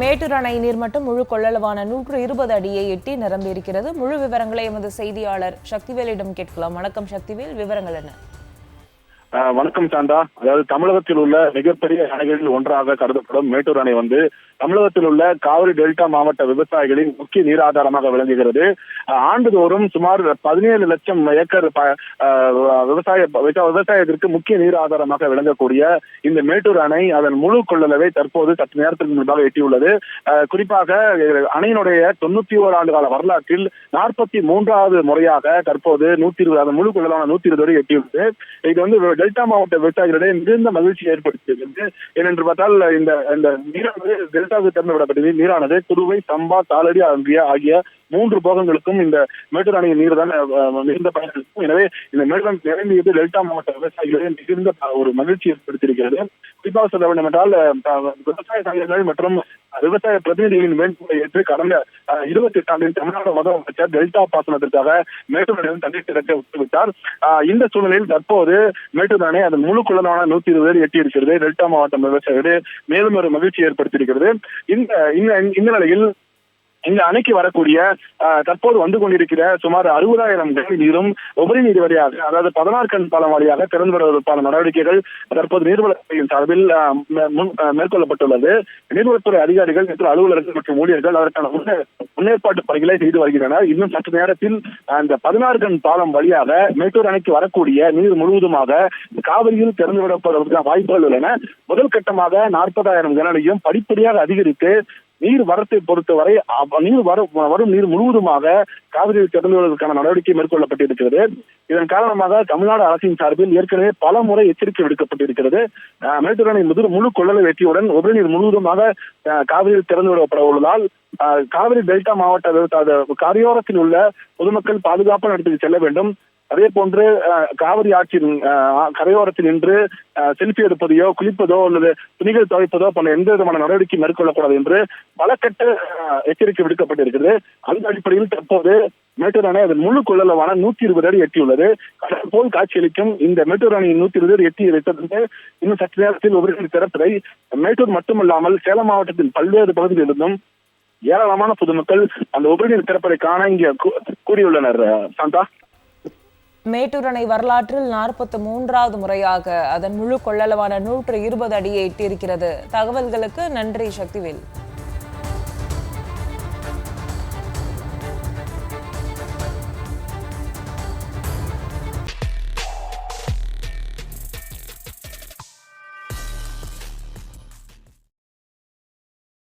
மேட்டூர் அணை நீர்மட்டம் முழு கொள்ளளவான நூற்று இருபது அடியை எட்டி நிரம்பியிருக்கிறது. முழு விவரங்களை எமது செய்தியாளர் சக்திவேலிடம் கேட்கலாம். வணக்கம் சக்திவேல். விவரங்கள் என்ன? வணக்கம் சாந்தா. அதாவது தமிழகத்தில் உள்ள மிகப்பெரிய அணைகளில் ஒன்றாக கருதப்படும் மேட்டூர் அணை வந்து தமிழகத்தில் உள்ள காவிரி டெல்டா மாவட்ட விவசாயிகளின் முக்கிய நீர் ஆதாரமாக விளங்குகிறது. ஆண்டுதோறும் சுமார் பதினேழு லட்சம் ஏக்கர் ஆஹ் விவசாய விவசாயத்திற்கு முக்கிய நீர் ஆதாரமாக விளங்கக்கூடிய இந்த மேட்டூர் அணை அதன் முழு கொள்ளளவை தற்போது சற்று நேரத்திற்கு முன்பாக எட்டியுள்ளது. ஆஹ் குறிப்பாக அணையினுடைய தொண்ணூத்தி ஓரு ஆண்டு கால வரலாற்றில் நாற்பத்தி மூன்றாவது முறையாக தற்போது நூத்தி இருபது அதன் முழு கொள்ளளவான நூத்தி இருபது வரை எட்டியுள்ளது. இது வந்து டெல்டா மாவட்ட விவசாயிகளிடையே மிகுந்த மகிழ்ச்சி ஏற்படுத்தியது ஏனென்று பார்த்தால் இந்த இந்த நீரானது டெல்டாவுக்கு திறந்து விடப்பட்டது நீரானது குறுவை சம்பா தாளடி ஆகிய ஆகிய மூன்று போகங்களுக்கும் இந்த மேட்டூர் அணையின் நீர் தான் மிகுந்த பயனளிக்கும் எனவே இந்த மேட்டூர் நிறைந்தது டெல்டா மாவட்ட விவசாயிகளே மிகுந்த ஒரு மகிழ்ச்சி ஏற்படுத்தியிருக்கிறது. குறிப்பாக சொல்ல வேண்டும் என்றால் விவசாய சங்கங்கள் மற்றும் விவசாய பிரதிநிதிகளின் வேண்டுகோளை ஏற்று கடந்த இருபத்தி எட்டு ஆண்டில் தமிழ்நாடு முதலமைச்சர் டெல்டா பாசனத்திற்காக மேட்டூர் அணையில் தண்ணீர் திறக்க உத்தரவிட்டார் ஆஹ் இந்த சூழ்நிலையில் தற்போது மேட்டூர் அணை அதன் முழு குளமான நூத்தி இருபது அடி எட்டி இருக்கிறது டெல்டா மாவட்டம் விவசாயிகளே மேலும் ஒரு மகிழ்ச்சி ஏற்படுத்தியிருக்கிறது. இந்த இந்த- இந்த நிலையில் இந்த அணைக்கு வரக்கூடிய தற்போது வந்து கொண்டிருக்கிற சுமார் அறுபதாயிரம் கன நீரும் உபரி நீர் வழியாக அதாவது பதினாறு கண் பாலம் வழியாக திறந்து வருவதற்கான நடவடிக்கைகள் தற்போது நீர்வளத்துறையின் சார்பில் மேற்கொள்ளப்பட்டுள்ளது. நீர்வளத்துறை அதிகாரிகள் மற்றும் அலுவலர்கள் மற்றும் ஊழியர்கள் அதற்கான முன்னே- முன்னேற்பாட்டு பணிகளை செய்து வருகின்றனர். இன்னும் சற்று நேரத்தில் அந்த பதினாறு கண் பாலம் வழியாக மேட்டூர் அணைக்கு வரக்கூடிய நீர் முழுவதுமாக காவிரியில் திறந்து விடப்படுவதற்கான வாய்ப்புகள் உள்ளன. முதல் கட்டமாக நாற்பதாயிரம் கனடியும் படிப்படியாக அதிகரித்து நீர் வரத்தை பொறுத்தவரை நீர் வரும் வரும் நீர் முழுவதுமாக காவிரியில் திறந்து விடுவதற்கான நடவடிக்கை மேற்கொள்ளப்பட்டிருக்கிறது. இதன் காரணமாக தமிழ்நாடு அரசின் சார்பில் ஏற்கனவே பல முறை எச்சரிக்கை விடுக்கப்பட்டிருக்கிறது. அஹ், மேட்டூர் அணை முதிர் முழு கொள்ளலை வெற்றியுடன் உபரி நீர் முழுவதுமாக அஹ், காவிரியில் திறந்து விடப்பட உள்ளதால் காவிரி டெல்டா மாவட்ட கரையோரத்தில் உள்ள பொதுமக்கள் பாதுகாப்பான இடத்துக்கு செல்ல வேண்டும். அதே போன்று அஹ், காவிரி ஆற்றின் கரையோரத்தில் நின்று செல்ஃபி எடுப்பதையோ குளிப்பதோ அல்லது துணிகள் துவைப்பதோ போன்ற எந்த விதமான நடவடிக்கை மேற்கொள்ளக்கூடாது என்று பல கட்ட அஹ், எச்சரிக்கை விடுக்கப்பட்டிருக்கிறது. அந்த அடிப்படையில் தற்போது மேட்டூர் அணை அதன் முழு கொள்ளளவான நூத்தி இருபது அடி எட்டியுள்ளது. கடல் போல் காட்சியளிக்கும் இந்த மேட்டூர் அணையின் நூத்தி இருபது அடி எட்டி வைத்தது இன்னும் சற்று நேரத்தில் உபரிநீர் திறப்பதை மேட்டூர் மட்டுமல்லாமல் சேலம் மாவட்டத்தின் பல்வேறு பகுதிகளிலிருந்தும் ஏராளமான பொதுமக்கள் அந்த உபரிநீர் திறப்பதை காண இங்கே கூறியுள்ளனர் கூடியுள்ளனர் சாந்தா. மேட்டூர் அணை வரலாற்றில் நாற்பத்தி மூன்றாவது முறையாக அதன் முழு கொள்ளளவான நூற்று இருபது அடியை எட்டியிருக்கிறது. தகவல்களுக்கு நன்றி சக்திவேல்.